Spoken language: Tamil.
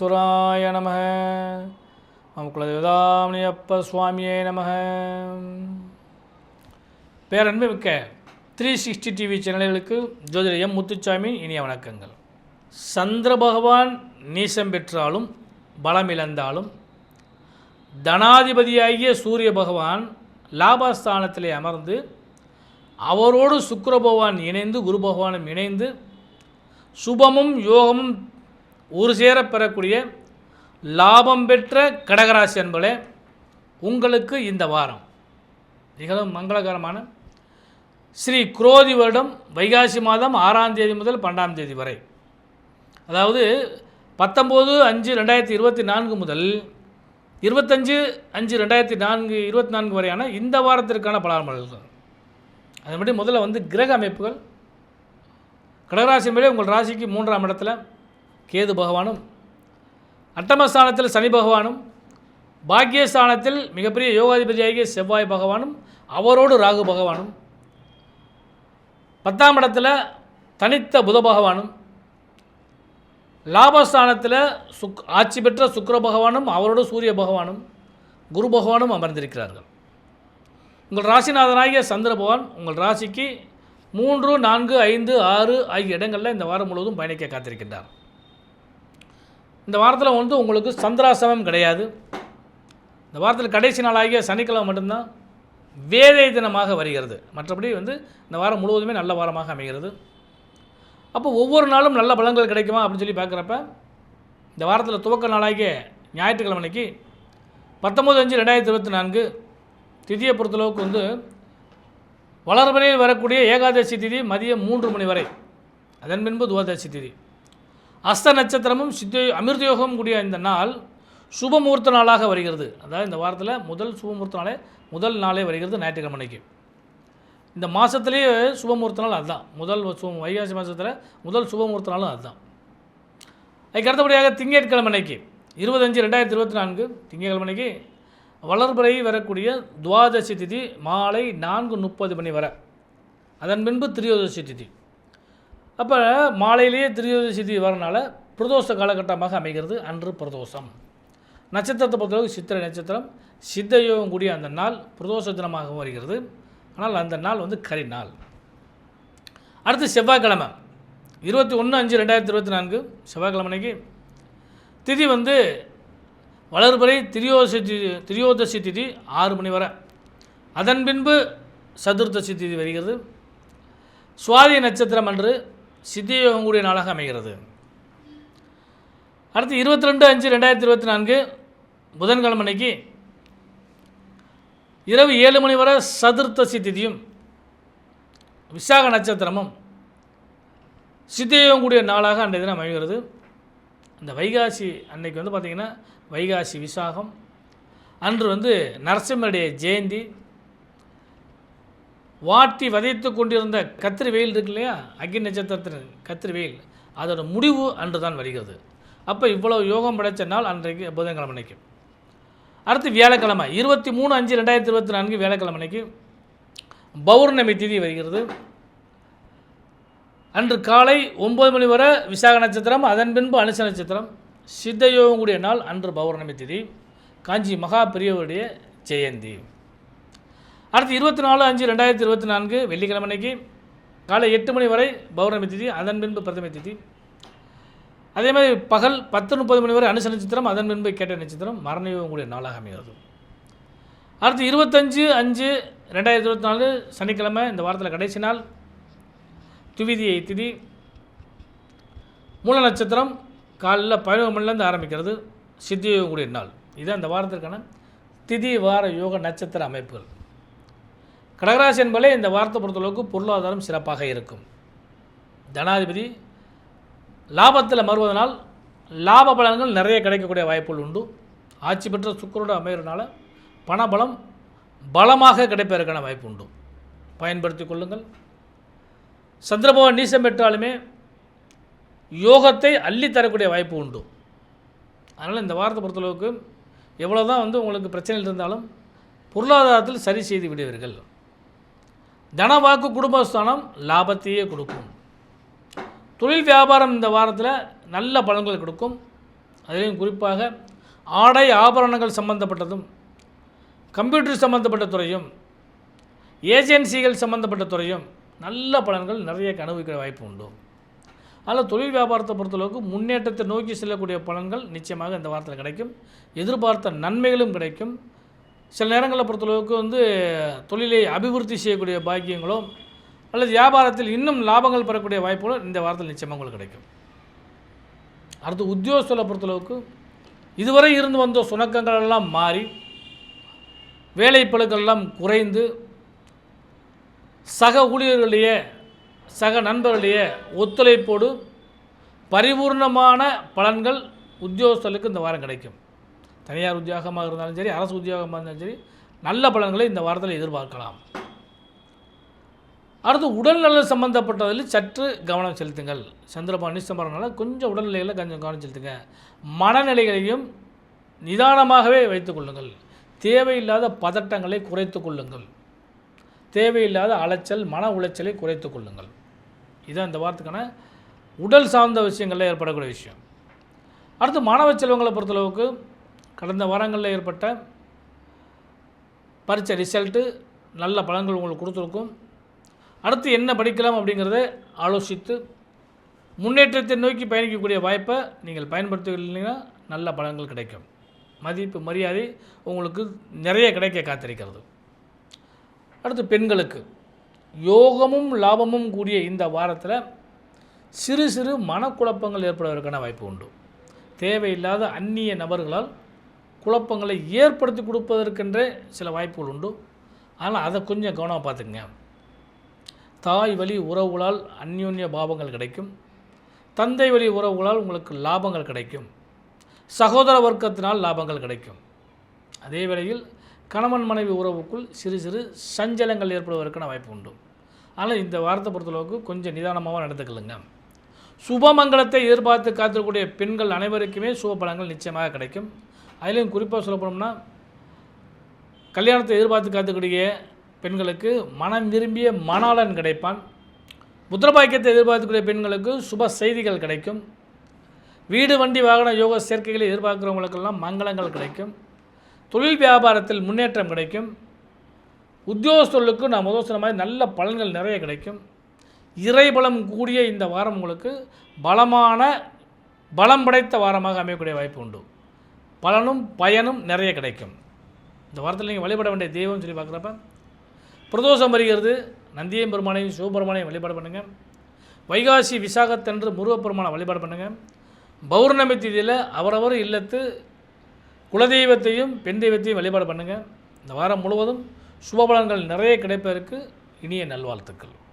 விக்னேஸ்வராய நம மம் குலதேவதாமணியப்ப சுவாமியே நம பேரன்பு மிக்க த்ரீ சிக்ஸ்டி டிவி சேனல்களுக்கு ஜோதிட எம் முத்துச்சாமி இனிய வணக்கங்கள். சந்திர பகவான் நீசம் பெற்றாலும் பலம் இழந்தாலும் தனாதிபதியாகிய சூரிய பகவான் லாபஸ்தானத்திலே அமர்ந்து அவரோடு சுக்கர பகவான் இணைந்து குரு பகவானும் இணைந்து சுபமும் யோகமும் ஒரு சேர பெறக்கூடிய லாபம் பெற்ற கடகராசி என்பதே உங்களுக்கு இந்த வாரம் மிகவும் மங்களகரமான ஸ்ரீ குரோதி வருடம் வைகாசி மாதம் ஆறாம் தேதி முதல் பன்னெண்டாம் தேதி வரை. அதாவது பத்தொம்போது அஞ்சு ரெண்டாயிரத்தி இருபத்தி நான்கு முதல் இருபத்தஞ்சு அஞ்சு ரெண்டாயிரத்தி நான்கு இருபத்தி நான்கு வரையான இந்த வாரத்திற்கான பலாபலன்கள் அதன்படி முதல்ல வந்து கிரக அமைப்புகள். கடகராசி மேலே உங்கள் ராசிக்கு மூன்றாம் இடத்துல கேது பகவானும் அட்டமஸ்தானத்தில் சனி பகவானும் பாக்கியஸ்தானத்தில் மிகப்பெரிய யோகாதிபதியாகிய செவ்வாய் பகவானும் அவரோடு ராகு பகவானும் பத்தாம் இடத்துல தனித்த புத பகவானும் லாபஸ்தானத்தில் சுக் ஆட்சி பெற்ற சுக்கர பகவானும் அவரோடு சூரிய பகவானும் குரு பகவானும் அமர்ந்திருக்கிறார்கள். உங்கள் ராசிநாதனாகிய சந்திர பகவான் உங்கள் ராசிக்கு மூன்று நான்கு ஐந்து ஆறு ஆகிய இடங்களில் இந்த வாரம் முழுவதும் பயணிக்க காத்திருக்கின்றார். இந்த வாரத்தில் வந்து உங்களுக்கு சந்திராசமம் கிடையாது. இந்த வாரத்தில் கடைசி நாளாகிய சனிக்கிழமை மட்டும்தான் வேதை தினமாக வருகிறது. மற்றபடி வந்து இந்த வாரம் முழுவதுமே நல்ல வாரமாக அமைகிறது. அப்போ ஒவ்வொரு நாளும் நல்ல பலன்கள் கிடைக்குமா அப்படின்னு சொல்லி பார்க்குறப்ப இந்த வாரத்தில் துவக்க நாளாகிய ஞாயிற்றுக்கிழமை அன்னைக்கு பத்தொம்பது அஞ்சு ரெண்டாயிரத்தி இருபத்தி நான்கு திதியை பொறுத்தளவுக்கு வந்து வளர்மனையில் வரக்கூடிய ஏகாதசி திதி மதியம் மூன்று மணி வரை. அதன் பின்பு துவாதசி திதி. அஸ்த நட்சத்திரமும் சித்த அமிர்தயோகம் கூடிய இந்த நாள் சுபமுகூர்த்த நாளாக வருகிறது. அதாவது இந்த வாரத்தில் முதல் சுபமுகூர்த்த நாளே முதல் நாளே வருகிறது ஞாயிற்றுக்கிழமைக்கு இந்த மாதத்துலேயே சுபமுகூர்த்த நாள் அதுதான். முதல் சுப வைகாசி மாதத்தில் முதல் சுபமுகூர்த்த நாளும் அதுதான். அதுக்கு அடுத்தபடியாக திங்கட்கிழமை அன்னைக்கு இருபத்தஞ்சு ரெண்டாயிரத்தி இருபத்தி நான்கு திங்கட்கிழமைக்கு வளர்பறை வளர்பிறை வரக்கூடிய துவாதசி திதி மாலை நான்கு முப்பது மணி வரை. அதன் பின்பு திரியோதசி திதி. அப்போ மாலையிலேயே திரியோதசி திதி வரனால பிரதோஷ காலகட்டமாக அமைகிறது அன்று பிரதோஷம். நட்சத்திரத்தை பொறுத்தளவுக்கு சித்திரை நட்சத்திரம் சித்த யோகம் கூடிய அந்த நாள் பிரதோஷ தினமாகவும் வருகிறது. ஆனால் அந்த நாள் வந்து கரி நாள். அடுத்து செவ்வாய்க்கிழமை. இருபத்தி ஒன்று அஞ்சு ரெண்டாயிரத்தி இருபத்தி நான்கு செவ்வாய்க்கிழமை அன்னைக்கு திதி வந்து வளர்பறை திரியோதசி திரியோதசி திதி ஆறு மணி வரை. அதன் பின்பு சதுர்த்தசி திதி வருகிறது. சுவாதி நட்சத்திரம் அன்று சித்தியோகம் கூடிய நாளாக அமைகிறது. அடுத்து இருபத்தி ரெண்டு அஞ்சு ரெண்டாயிரத்தி இருபத்தி நான்கு புதன்கிழமை அன்னைக்கு இரவு ஏழு மணி வரை சதுர்த்தசி திதியும் விசாக நட்சத்திரமும் சித்தியோகம் கூடிய நாளாக அன்றைய தினம் அமைகிறது. இந்த வைகாசி அன்னைக்கு வந்து பார்த்திங்கன்னா வைகாசி விசாகம் அன்று வந்து நரசிம்மருடைய ஜெயந்தி வாட்டி வதைத்து கொண்டிருந்த கத்திரி வெயில் இருக்கு இல்லையா? அக்னி நட்சத்திரத்தின் கத்திரி வெயில். அதோட முடிவு அன்று தான் வருகிறது. அப்போ இவ்வளவு யோகம் படைத்த நாள் அன்றைக்கு புதன்கிழமை அன்னைக்கு. அடுத்து வியாழக்கிழமை இருபத்தி மூணு அஞ்சு ரெண்டாயிரத்தி இருபத்தி நான்கு வியாழக்கிழமை அன்னைக்கு பௌர்ணமி திதி வருகிறது. அன்று காலை ஒம்பது மணி வரை விசாக நட்சத்திரம் அதன் பின்பு அனுச நட்சத்திரம். சித்தயோகம் கூடிய நாள் அன்று பௌர்ணமி திதி. காஞ்சி மகா பெரியவருடைய ஜெயந்தி. அடுத்து இருபத்தி நாலு அஞ்சு ரெண்டாயிரத்தி இருபத்தி நான்கு வெள்ளிக்கிழமை அன்னைக்கு காலை எட்டு மணி வரை பௌர்ணமி திதி அதன் பின்பு பிரதமை திதி. அதே மாதிரி பகல் பத்து முப்பது மணி வரை அனுச நட்சத்திரம் அதன் பின்பு கேட்ட நட்சத்திரம் மரணயோகம் கூடிய நாளாக அமைகிறது. அடுத்து இருபத்தஞ்சு அஞ்சு ரெண்டாயிரத்தி இருபத்தி நாலு சனிக்கிழமை இந்த வாரத்தில் கடைசி நாள் துவிதியை திதி. மூல நட்சத்திரம் காலைல பதினோரு மணிலேருந்து ஆரம்பிக்கிறது சித்தியோகம் கூடிய நாள். இதுதான் அந்த வாரத்திற்கான திதி வார யோக நட்சத்திர அமைப்புகள். கடகராசி என்பதே இந்த வாரத்தை பொறுத்தளவுக்கு பொருளாதாரம் சிறப்பாக இருக்கும். தனாதிபதி லாபத்தில் மறுவதனால் லாப பலன்கள் நிறைய கிடைக்கக்கூடிய வாய்ப்புகள் உண்டு. ஆட்சி பெற்ற சுக்கரோடு அமைகிறனால பணபலம் பலமாக கிடைப்பதற்கான வாய்ப்பு உண்டு. பயன்படுத்தி கொள்ளுங்கள். சந்திரபவன் நீசம் பெற்றாலுமே யோகத்தை அள்ளித்தரக்கூடிய வாய்ப்பு உண்டு. அதனால் இந்த வாரத்தை பொறுத்தளவுக்கு எவ்வளோ தான் வந்து உங்களுக்கு பிரச்சனைகள் இருந்தாலும் பொருளாதாரத்தில் சரி செய்து விடுவீர்கள். தனவாக்கு குடும்பஸ்தானம் லாபத்தையே கொடுக்கும். தொழில் வியாபாரம் இந்த வாரத்தில் நல்ல பலன்கள் கொடுக்கும். அதிலையும் குறிப்பாக ஆடை ஆபரணங்கள் சம்பந்தப்பட்டதும் கம்ப்யூட்டர் சம்பந்தப்பட்ட துறையும் ஏஜென்சிகள் சம்பந்தப்பட்ட துறையும் நல்ல பலன்கள் நிறைய அனுபவிக்கிற வாய்ப்பு உண்டு. அதில் தொழில் வியாபாரத்தை பொறுத்தளவுக்கு முன்னேற்றத்தை நோக்கி செல்லக்கூடிய பலன்கள் நிச்சயமாக இந்த வாரத்தில் கிடைக்கும். எதிர்பார்த்த நன்மைகளும் கிடைக்கும். சில நேரங்களில் பொறுத்தளவுக்கு வந்து தொழிலை அபிவிருத்தி செய்யக்கூடிய பாக்கியங்களோ அல்லது வியாபாரத்தில் இன்னும் லாபங்கள் பெறக்கூடிய வாய்ப்புகளும் இந்த வாரத்தில் நிச்சயமாக உங்களுக்கு கிடைக்கும். அடுத்து உத்தியோகத்தில் பொறுத்தளவுக்கு இதுவரை இருந்து வந்த சுணக்கங்கள் எல்லாம் மாறி வேலைப்பளுக்கள் எல்லாம் குறைந்து சக ஊழியர்களுடைய சக நண்பர்களுடைய ஒத்துழைப்போடு பரிபூர்ணமான பலன்கள் உத்தியோகஸ்தர்களுக்கு இந்த வாரம் கிடைக்கும். தனியார் உத்தியோகமாக இருந்தாலும் சரி அரசு உத்தியோகமாக இருந்தாலும் சரி நல்ல பலன்களை இந்த வாரத்தில் எதிர்பார்க்கலாம். அடுத்து உடல்நலம் சம்பந்தப்பட்டதில் சற்று கவனம் செலுத்துங்கள். சந்திரபான் நிசம்பரனால கொஞ்சம் உடல்நிலைகளை கொஞ்சம் கவனம் செலுத்துங்க. மனநிலைகளையும் நிதானமாகவே வைத்துக் கொள்ளுங்கள். தேவையில்லாத பதட்டங்களை குறைத்து கொள்ளுங்கள். தேவையில்லாத அலைச்சல் மன உளைச்சலை குறைத்து கொள்ளுங்கள். இதுதான் இந்த வாரத்துக்கான உடல் சார்ந்த விஷயங்களில் ஏற்படக்கூடிய விஷயம். அடுத்து மாணவ செல்வங்களை பொறுத்தளவுக்கு கடந்த வாரங்களில் ஏற்பட்ட பரீட்சை ரிசல்ட்டு நல்ல பலன்கள் உங்களுக்கு கொடுத்துருக்கும். அடுத்து என்ன படிக்கலாம் அப்படிங்கிறத ஆலோசித்து முன்னேற்றத்தை நோக்கி பயணிக்கக்கூடிய வாய்ப்பை நீங்கள் பயன்படுத்தினீங்கன்னா நல்ல பலன்கள் கிடைக்கும். மதிப்பு மரியாதை உங்களுக்கு நிறைய கிடைக்க காத்திருக்கிறது. அடுத்து பெண்களுக்கு யோகமும் லாபமும் கூடிய இந்த வாரத்தில் சிறு சிறு மனக்குழப்பங்கள் ஏற்படுவதற்கான வாய்ப்பு உண்டு. தேவையில்லாத அந்நிய நபர்களால் குழப்பங்களை ஏற்படுத்தி கொடுப்பதற்கென்றே சில வாய்ப்புகள் உண்டு. ஆனால் அதை கொஞ்சம் கவனமாக பார்த்துக்குங்க. தாய் வழி உறவுகளால் அந்யோன்ய பாவங்கள் கிடைக்கும். தந்தை வழி உறவுகளால் உங்களுக்கு லாபங்கள் கிடைக்கும். சகோதர வர்க்கத்தினால் லாபங்கள் கிடைக்கும். அதே வேளையில் கணவன் மனைவி உறவுக்குள் சிறு சிறு சஞ்சலங்கள் ஏற்படுவதற்கான வாய்ப்பு உண்டு. ஆனால் இந்த வாரத்தை பொறுத்தளவுக்கு கொஞ்சம் நிதானமாக நடந்துக்கலுங்க சுபமங்கலத்தை எதிர்பார்த்து காத்திருக்கக்கூடிய பெண்கள் அனைவருக்குமே சுப பலங்கள் நிச்சயமாக கிடைக்கும். அதிலையும் குறிப்பாக சொல்ல போனோம்னா கல்யாணத்தை எதிர்பார்த்து காத்துக்கூடிய பெண்களுக்கு மனம் விரும்பிய மணாளன் கிடைப்பான். புத்திரபாக்கியத்தை எதிர்பார்க்கக்கூடிய பெண்களுக்கு சுப செய்திகள் கிடைக்கும். வீடு வண்டி வாகன யோக சேர்க்கைகளை எதிர்பார்க்குறவங்களுக்கெல்லாம் மங்களங்கள் கிடைக்கும். தொழில் வியாபாரத்தில் முன்னேற்றம் கிடைக்கும். உத்தியோகஸ்தர்களுக்கு நான் முதல் சொன்ன மாதிரி நல்ல பலன்கள் நிறைய கிடைக்கும். இறைபலம் கூடிய இந்த வாரம் உங்களுக்கு பலமான பலம் படைத்த வாரமாக அமையக்கூடிய வாய்ப்பு உண்டு. பலனும் பயனும் நிறைய கிடைக்கும். இந்த வாரத்தில் நீங்கள் வழிபட வேண்டிய தெய்வம்னு சொல்லி பார்க்குறப்ப பிரதோஷம் வருகிறது. நந்தியம் பெருமானையும் சிவபெருமானையும் வழிபாடு பண்ணுங்கள் வைகாசி விசாகத்தன்று முருகப்பெருமானை வழிபாடு பண்ணுங்கள் பௌர்ணமி தேதியில் அவரவர் இல்லத்து குலதெய்வத்தையும் பெண் தெய்வத்தையும் வழிபாடு பண்ணுங்கள் இந்த வாரம் முழுவதும் சுபபலன்கள் நிறைய கிடைப்பதற்கு இனிய நல்வாழ்த்துக்கள்.